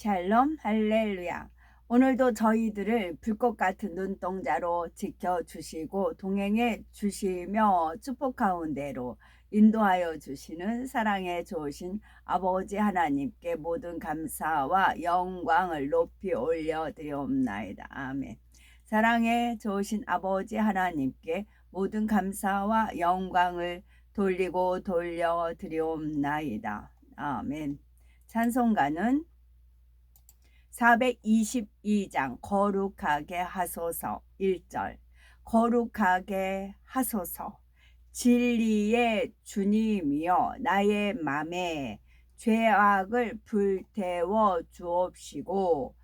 샬롬 할렐루야. 오늘도 저희들을 불꽃 같은 눈동자로 지켜주시고 동행해 주시며 축복 가운데로 인도하여 주시는 사랑에 좋으신 아버지 하나님께 모든 감사와 영광을 높이 올려드리옵나이다. 아멘. 사랑에 좋으신 아버지 하나님께 모든 감사와 영광을 돌리고 돌려드리옵나이다. 아멘. 찬송가는 422장 거룩하게 하소서 1절. 거룩하게 하소서. 진리의 주님이여 나의 맘에 죄악을 불태워 주옵시고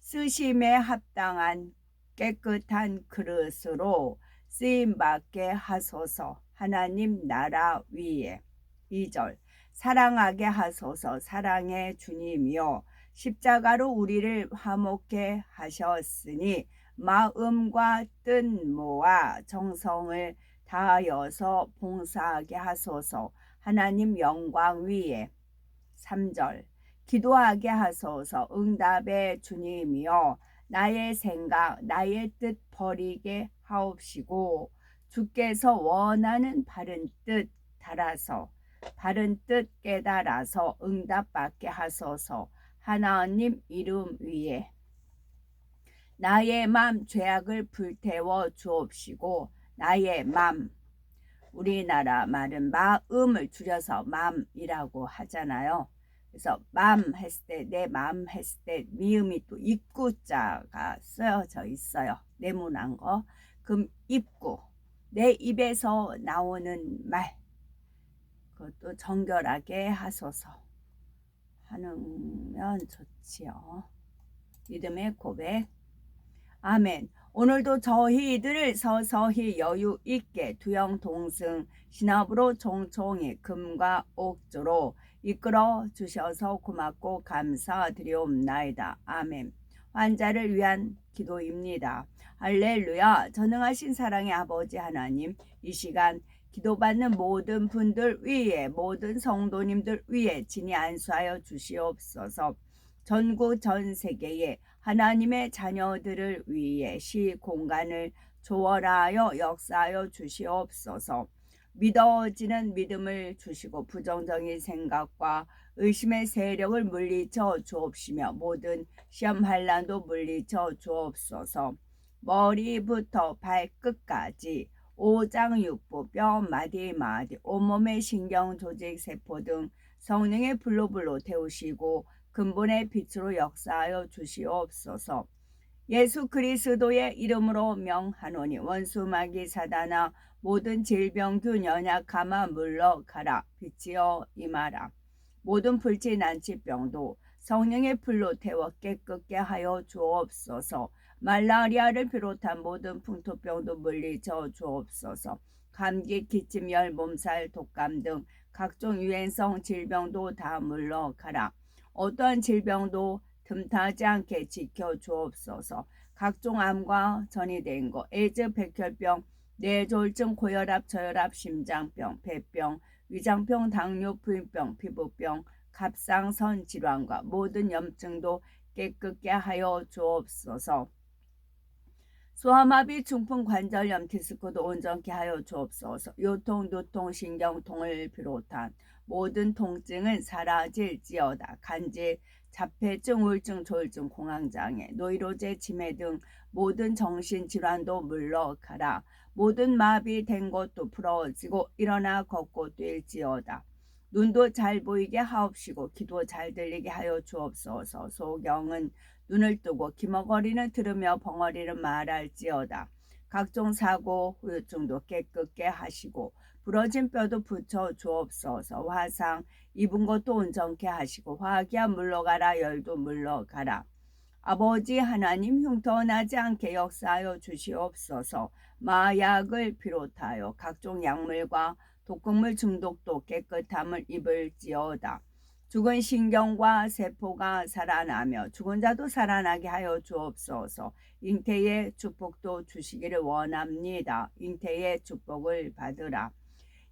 쓰심에 합당한 깨끗한 그릇으로 쓰임 받게 하소서. 하나님 나라 위에. 2절. 사랑하게 하소서. 사랑의 주님이여 십자가로 우리를 화목해 하셨으니 마음과 뜻 모아 정성을 다하여서 봉사하게 하소서. 하나님 영광 위에. 3절. 기도하게 하소서. 응답의 주님이여 나의 생각 나의 뜻 버리게 하옵시고 주께서 원하는 바른 뜻 달아서 바른 뜻 깨달아서 응답받게 하소서 하나님 이름 위에 나의 맘 죄악을 불태워 주옵시고 나의 맘 우리나라 말은 마음을 줄여서 맘이라고 하잖아요. 그래서 맘 했을 때내 마음 했을 때 미음이 또 입구자가 쓰여져 있어요. 네모난 거. 그럼 입구 내 입에서 나오는 말 그것도 정결하게 하소서 하면 좋지요. 믿음의 고백. 아멘. 오늘도 저희들을 서서히 여유 있게 두영 동승 신압으로 종종히 금과 옥조로 이끌어 주셔서 고맙고 감사드리옵나이다. 아멘. 환자를 위한 기도입니다. 할렐루야. 전능하신 사랑의 아버지 하나님, 이 시간 기도받는 모든 분들 위에 모든 성도님들 위에 진히 안수하여 주시옵소서. 전국 전 세계에 하나님의 자녀들을 위해 시 공간을 조월하여 역사하여 주시옵소서. 믿어지는 믿음을 주시고 부정적인 생각과 의심의 세력을 물리쳐 주옵시며 모든 시험 환란도 물리쳐 주옵소서. 머리부터 발끝까지 오장육부, 뼈, 마디, 마디, 온몸의 신경, 조직, 세포 등 성령의 불로 불로 태우시고 근본의 빛으로 역사하여 주시옵소서. 예수 그리스도의 이름으로 명하노니 원수 마귀 사단아 모든 질병균 연약함아 물러가라 빛이여 임하라. 모든 불치 난치병도 성령의 불로 태워 깨끗게 하여 주옵소서. 말라리아를 비롯한 모든 풍토병도 물리쳐 주옵소서. 감기, 기침, 열, 몸살, 독감 등 각종 유행성 질병도 다 물러가라. 어떠한 질병도 틈타지 않게 지켜 주옵소서. 각종 암과 전이된 것, 에이즈, 백혈병, 뇌졸중, 고혈압, 저혈압, 심장병, 폐병, 위장병, 당뇨, 부인병, 피부병, 갑상선 질환과 모든 염증도 깨끗게 하여 주옵소서. 소아마비, 중풍, 관절염, 디스크도 온전케 하여 주옵소서. 요통, 누통, 신경통을 비롯한 모든 통증은 사라질지어다. 간질, 자폐증, 우울증, 조울증, 공황장애, 노이로제, 치매 등 모든 정신질환도 물러가라. 모든 마비된 것도 풀어지고 일어나 걷고 뛸지어다. 눈도 잘 보이게 하옵시고 기도 잘 들리게 하여 주옵소서. 소경은 눈을 뜨고 기머거리는 들으며 벙어리는 말할지어다. 각종 사고, 후유증도 깨끗게 하시고 부러진 뼈도 붙여 주옵소서. 화상 입은 것도 온전케 하시고 화기야 물러가라 열도 물러가라. 아버지 하나님 흉터 나지 않게 역사하여 주시옵소서. 마약을 비롯하여 각종 약물과 독극물 중독도 깨끗함을 입을지어다. 죽은 신경과 세포가 살아나며 죽은 자도 살아나게 하여 주옵소서. 잉태의 축복도 주시기를 원합니다. 잉태의 축복을 받으라.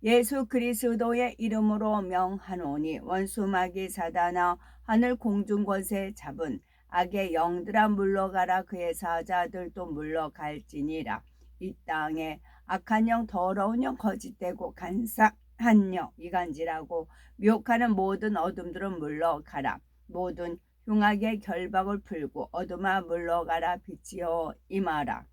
예수 그리스도의 이름으로 명하노니 원수마귀 사단아 하늘 공중 권세 잡은 악의 영들아 물러가라. 그의 사자들도 물러갈지니라. 이 땅에 악한 영 더러운 영 거짓되고 간사한 영 이간질하고 미혹하는 모든 어둠들은 물러가라. 모든 흉악의 결박을 풀고 어둠아 물러가라. 빛이여 임하라.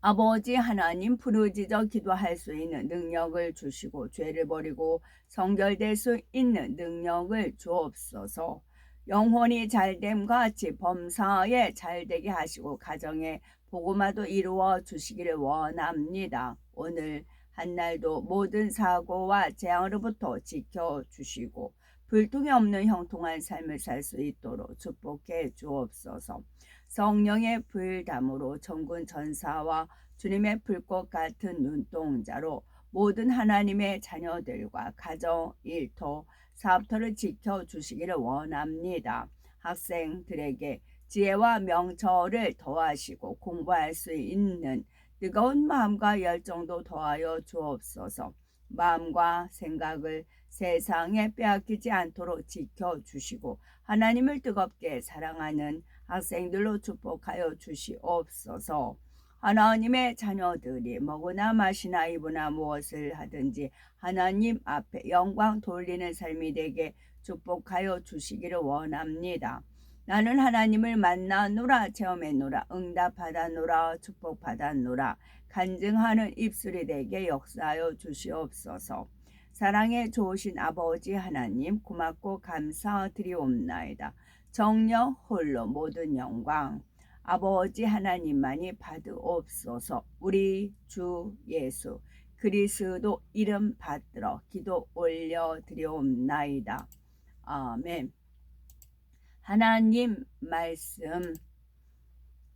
아버지 하나님 부르짖어 기도할 수 있는 능력을 주시고 죄를 버리고 성결될 수 있는 능력을 주옵소서. 영혼이 잘됨과 같이 범사에 잘되게 하시고 가정에 복음화도 이루어 주시기를 원합니다. 오늘 한날도 모든 사고와 재앙으로부터 지켜 주시고 불통이 없는 형통한 삶을 살 수 있도록 축복해 주옵소서. 성령의 불담으로 전군 전사와 주님의 불꽃 같은 눈동자로 모든 하나님의 자녀들과 가정, 일터, 사업터를 지켜주시기를 원합니다. 학생들에게 지혜와 명철을 더하시고 공부할 수 있는 뜨거운 마음과 열정도 더하여 주옵소서. 마음과 생각을 세상에 빼앗기지 않도록 지켜주시고 하나님을 뜨겁게 사랑하는 학생들로 축복하여 주시옵소서. 하나님의 자녀들이 먹으나 마시나 입으나 무엇을 하든지 하나님 앞에 영광 돌리는 삶이 되게 축복하여 주시기를 원합니다. 나는 하나님을 만나노라 체험했노라 응답받았노라 축복받았노라 간증하는 입술이 되게 역사하여 주시옵소서. 사랑에 좋으신 아버지 하나님 고맙고 감사드리옵나이다. 정령 홀로 모든 영광 아버지 하나님만이 받으옵소서 우리 주 예수 그리스도 이름 받들어 기도 올려 드리옵나이다. 아멘. 하나님 말씀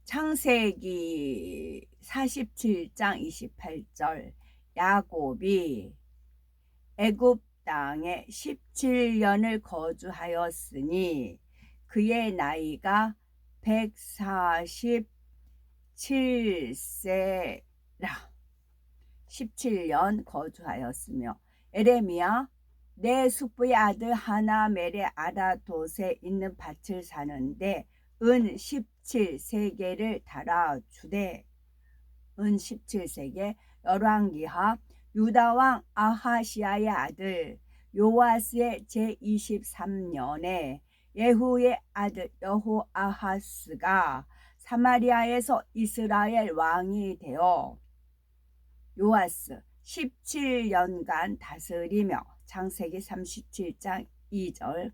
창세기 47장 28절 야곱이 애굽 땅에 17년을 거주하였으니 그의 나이가 147세라. 17년 거주하였으며 에레미야 내 숙부의 아들 하나멜의 아라돗에 있는 밭을 사는데 은 17세계를 달아주되 은 17세계 열왕기하 유다왕 아하시아의 아들 요아스의 제23년에 예후의 아들 여호아하스가 사마리아에서 이스라엘 왕이 되어 요아스 17년간 다스리며 창세기 37장 2절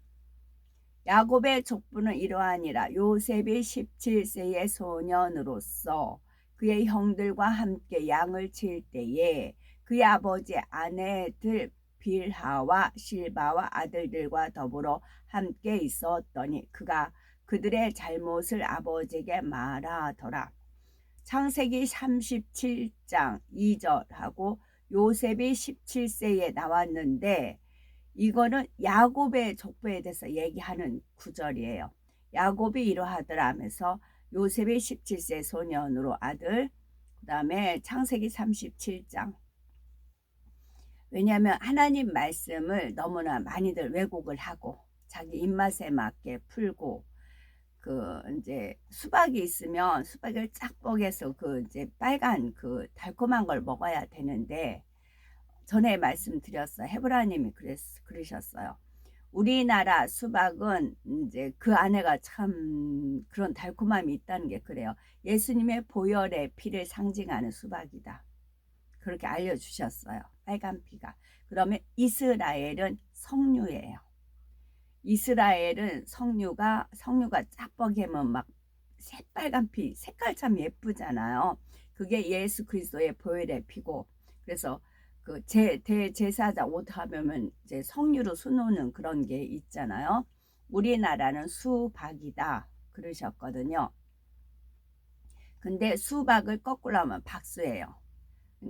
야곱의 족부는 이러하니라. 요셉이 17세의 소년으로서 그의 형들과 함께 양을 칠 때에 그의 아버지 아내들 빌하와 실바와 아들들과 더불어 함께 있었더니 그가 그들의 잘못을 아버지에게 말하더라. 창세기 37장 2절하고 요셉이 17세에 나왔는데 이거는 야곱의 족보에 대해서 얘기하는 구절이에요. 야곱이 이러하더라 하면서 요셉이 17세 소년으로 아들 그 다음에 창세기 37장 왜냐하면 하나님 말씀을 너무나 많이들 왜곡을 하고 자기 입맛에 맞게 풀고 그 이제 수박이 있으면 수박을 쫙 뻐개서 그 이제 빨간 그 달콤한 걸 먹어야 되는데 전에 말씀드렸어요. 헤브라님이 그랬 그러셨어요. 우리나라 수박은 이제 그 안에가 참 그런 달콤함이 있다는 게 그래요. 예수님의 보혈의 피를 상징하는 수박이다. 그렇게 알려주셨어요. 빨간 피가. 그러면 이스라엘은 성류예요. 이스라엘은 성류가 성류가 짝뻑이면 막 새빨간 피 색깔 참 예쁘잖아요. 그게 예수 그리스도의 보혈의 피고 그래서 그 제 대제사자 옷 하면 이제 성류로 수놓는 그런 게 있잖아요. 우리나라는 수박이다 그러셨거든요. 근데 수박을 거꾸로 하면 박수예요.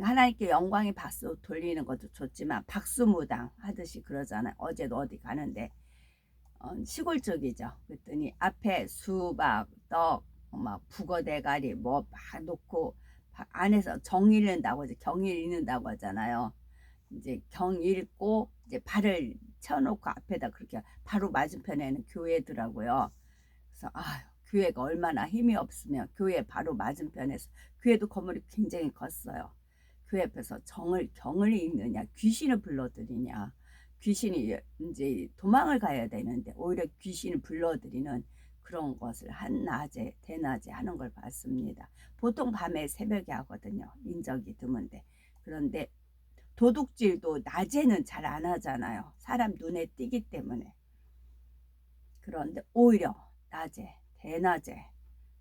하나님께 영광의 박수 돌리는 것도 좋지만 박수무당 하듯이 그러잖아요. 어제도 어디 가는데 어, 시골 쪽이죠. 그랬더니 앞에 수박, 떡, 막 북어 대가리 뭐 막 놓고 안에서 정 읽는다고 이제 경일 읽는다고 하잖아요. 이제 경 읽고 이제 발을 쳐놓고 앞에다 그렇게 바로 맞은편에는 교회더라고요. 그래서 아유 교회가 얼마나 힘이 없으면 교회 바로 맞은편에서 교회도 건물이 굉장히 컸어요. 교회 앞에서 정을 경을 읽느냐 귀신을 불러들이냐 귀신이 이제 도망을 가야 되는데 오히려 귀신을 불러들이는 그런 것을 한낮에 대낮에 하는 걸 봤습니다. 보통 밤에 새벽에 하거든요. 인적이 드문데 그런데 도둑질도 낮에는 잘 안 하잖아요. 사람 눈에 띄기 때문에. 그런데 오히려 낮에, 대낮에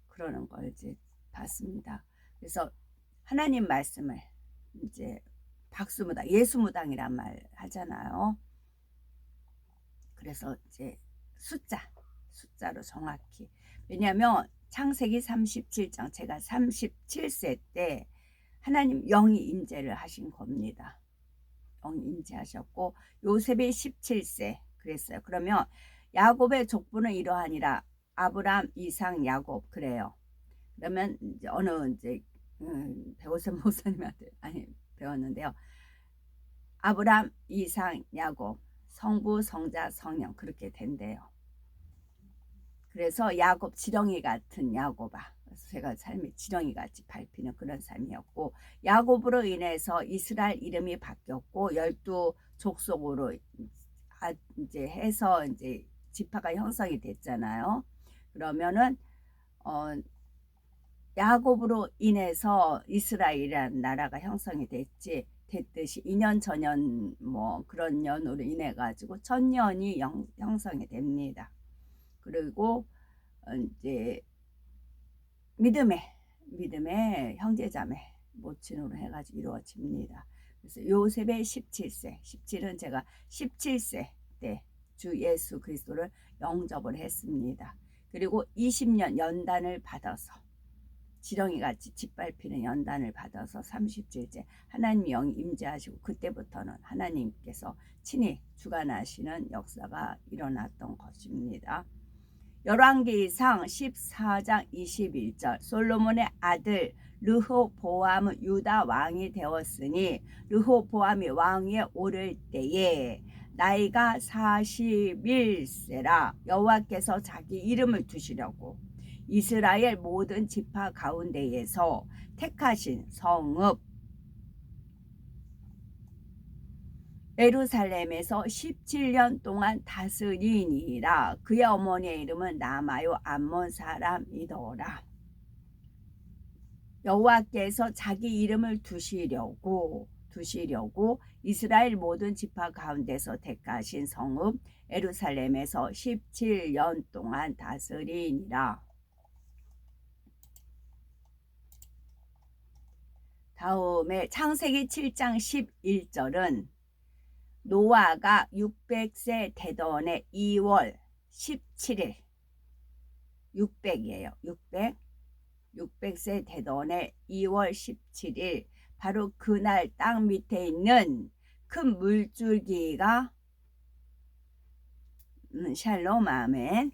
그러는 걸 이제 봤습니다. 그래서 하나님 말씀을 이제 박수무당, 예수무당이란 말 하잖아요. 그래서 이제 숫자, 숫자로 정확히. 왜냐하면 창세기 37장, 제가 37세 때 하나님 영이 임재를 하신 겁니다. 영이 임재하셨고 요셉이 17세 그랬어요. 그러면 야곱의 족보는 이러하니라 아브람, 이상, 야곱 그래요. 그러면 이제 어느 이제 음, 배우선 목사님한테 아니 배웠는데요. 아브람, 이상, 야곱, 성부, 성자, 성령 그렇게 된대요. 그래서 야곱 지렁이 같은 야곱아. 제가 삶이 지렁이 같이 밟히는 그런 삶이었고 야곱으로 인해서 이스라엘 이름이 바뀌었고 열두 족속으로 아, 이제 해서 이제 지파가 형성이 됐잖아요. 그러면은 어 야곱으로 인해서 이스라엘이라는 나라가 형성이 됐지 됐듯이 2년 전년 뭐 그런 년으로 인해 가지고 천년이 형, 형성이 됩니다. 그리고 어, 이제 믿음의 믿음의 형제자매 모친으로 해가지고 이루어집니다. 그래서 요셉의 17세, 17은 제가 17세 때 주 예수 그리스도를 영접을 했습니다. 그리고 20년 연단을 받아서 지렁이 같이 짓밟히는 연단을 받아서 37째 하나님 영이 임재하시고 그때부터는 하나님께서 친히 주관하시는 역사가 일어났던 것입니다. 열왕기상 14장 21절 솔로몬의 아들 르호보암은 유다 왕이 되었으니 르호보암이 왕위에 오를 때에 나이가 41세라 여호와께서 자기 이름을 두시려고 이스라엘 모든 지파 가운데에서 택하신 성읍. 예루살렘에서 17년 동안 다스리니라. 그의 어머니의 이름은 나마요 암몬 사람이더라. 여호와께서 자기 이름을 두시려고 두시려고 이스라엘 모든 지파 가운데서 택하신 성읍 예루살렘에서 17년 동안 다스리니라 다음에 창세기 7장 11절은 노아가 600세 되던 해 2월 17일. 600이에요. 600 600세 되던 해 2월 17일. 바로 그날 땅 밑에 있는 큰 물줄기가 음, 샬롬 아멘